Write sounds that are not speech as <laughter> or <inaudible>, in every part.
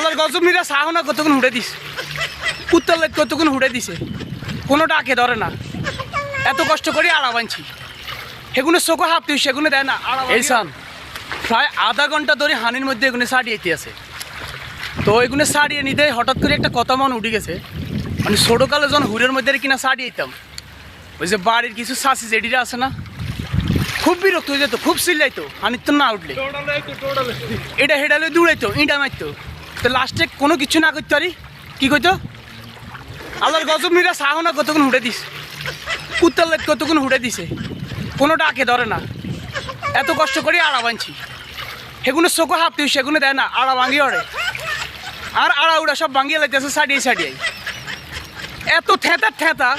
আল্লাহর গজব নিরা সাহনা কতক্ষণ উঠে দিস কুত্তার লাইট কতক্ষণ উঠে দিছে? কোনো ডাকে ধরে না। এত কষ্ট করে আড়া বানছি। সেগুলো চোখে হাত তুই সেগুলো দেয় না এই সান প্রায় আধা ঘণ্টা ধরে হানির মধ্যে এগুলো সারিয়েতে আছে। তো এগুলো সারিয়ে নিতে হঠাৎ করে একটা কথা মন উঠে গেছে। মানে ছোটোকালে যখন হুরের মধ্যে কিনা সারিয়ে দিতাম ওই যে বাড়ির কিছু সাসি জেডিরা আছে না খুব বিরক্ত হয়ে যেত খুব সিল যাইতো হানির তো না উঠলে। এটা হেডালে দৌড়াইতো ইঁটা মারতো। তো লাস্টে কোনো কিছু না করতে পারি। কি কইতো আল্লাহর গজব নিরা সাহনা কতক্ষণ হুটে দিস কুত্তার লাইট কতক্ষণ উঠে দিছে? কোনো ডাকে ধরে না। এত কষ্ট করে আড়া বানছি সেগুলো চোখে হাত তুই, সেগুলো দেয় না, আড়া ভাঙি ওড়ে। আর আড়া উড়া সব ভাঙিয়ে লাইতেছে সাডিয়ে সাডিয়ে এত থেতা থেতা,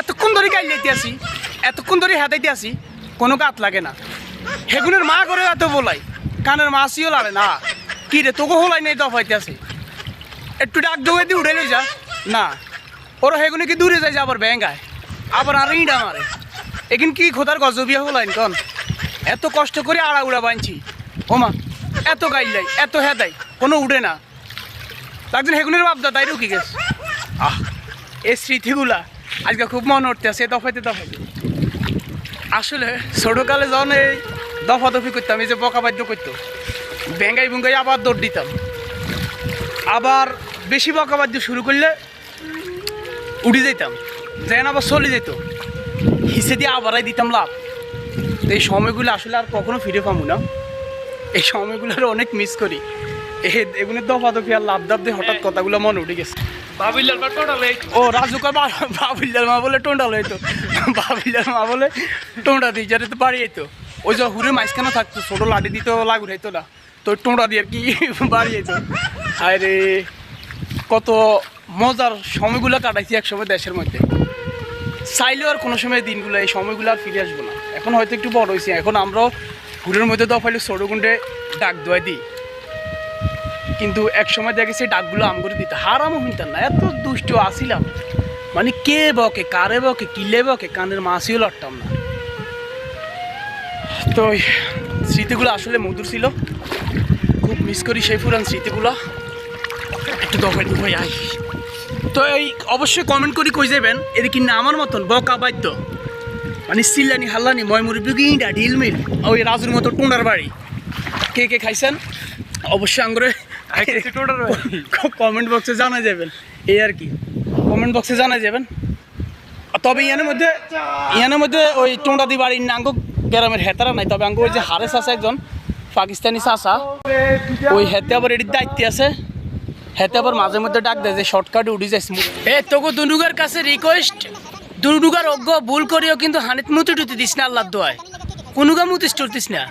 এতক্ষণ ধরে গাইলাইতে আসি, এতক্ষণ ধরে হেতাইতে আসি, কোনো গাত লাগে না। হেগুনের মা করে এত বলাই, কানের মাসিও লাগে না। কি রে, তোকে হলাই নেই দফাইতে আছে? একটু ডাক দিয়ে উঠে লই যা। না, ওরা হেগুনে কি দূরে যায় যে আবার ব্যাঙ্গায় আবার আর ইঁড়া মারে এখান কি খোদার গজবিয়া হলাইন কন? এত কষ্ট করে আড়া উড়া বানছি। ওমা এত গাইলাই এত হেদাই কোনো উঠে না। একদিন হেগুনের বাপদা তাই রুকি গেছে। আহ এই স্মৃতিগুলা আজকে খুব মনে উঠতে আছে দফাইতে দফাইতে। আসলে ছোটোকালে যখন এই দফা দফি করতাম, এই যে বকা বাদ্য করতো বেঙ্গাই বুঙ্গাই আবার দৌড় দিতাম। আবার বেশি বকা বাদ্য শুরু করলে উড়ে যেতাম যেন আবার চলে যেত। হিসে দিয়ে আবারাই দিতাম লাভ তো এই সময়গুলো আসলে আর কখনো ফিরে পাবো না। এই সময়গুলো আর অনেক মিস করি। এগুলো দফা দফি আর লাভ দাব দিয়ে হঠাৎ কথাগুলো মনে উঠে গেছে। ও রাজুকার বাবিল্লার মা বলে বাবিল্লার মা বলে টোন্ডা দিয়ে যেতে তো বাড়ি যেত ওই যে হুরে মাঝখানে থাকতো ছোটো লাঠি দিতে লাগু হইতো না। তো টোন্ডা দিয়ে আর কি <laughs> বাড়ি যেত আরে, কত মজার সময়গুলো কাটাইছি এক সময় দেশের মধ্যে। চাইলেও আর কোনো সময় দিনগুলো এই সময়গুলো আর ফিরে আসব না। এখন হয়তো একটু বড় হয়েছি এখন আমরাও হুরের মধ্যে দফাইলে ছোটো গুন্ডে ডাক দোয়া দিই। কিন্তু এক সময় দেখে সেই ডাকগুলো আম করে দিতে। হারামও শুনতাম না, এত দুষ্ট আসিলাম মানে কে বকে, কারে বকে, কিলে বকে, কানের মাসিও লড়তাম না। তো স্মৃতিগুলো আসলে মধুর ছিল। মিস করি সেই পুরান স্মৃতিগুলো। একটু দফাই দুফাই আই তো এই অবশ্যই কমেন্ট করে কই যাবেন এদিকে না আমার মতন? বকা বাদ্য। মানে সিল্লানি হাল্লানি ময়মুরি বিগিটা ঢিলমিল ওই রাজুর মতো টুনার বাড়ি। কে কে খাইছেন? অবশ্যই আঙ্গুরে কমেন্ট বক্সে জানা যাবেন। এই আর কি। কমেন্ট বক্সে জানা যাবেন। তবে ইয়ানের মধ্যে ইয়ানের মধ্যে ওই টোঁডাদি বাড়ির নাঙ্গ গ্রামের হেতারা নাই। তবে আঙ্গ ওই যে হারেস আছে একজন। পাকিস্তানি চাষা ওই হেতে আবার এটির দায়িত্বে আছে। হেতে আবার মাঝে মধ্যে ডাক দেয় যে শর্টকাটে উঠে যাইস এ তোকে দুনুগার কাছে রিকোয়েস্ট দুনুগার অজ্ঞ, ভুল করিও কিন্তু হানিত মুতি টুতি দিস না আল্লাহ দোয়ায়। কোনুগা মুতিস টুতিস না।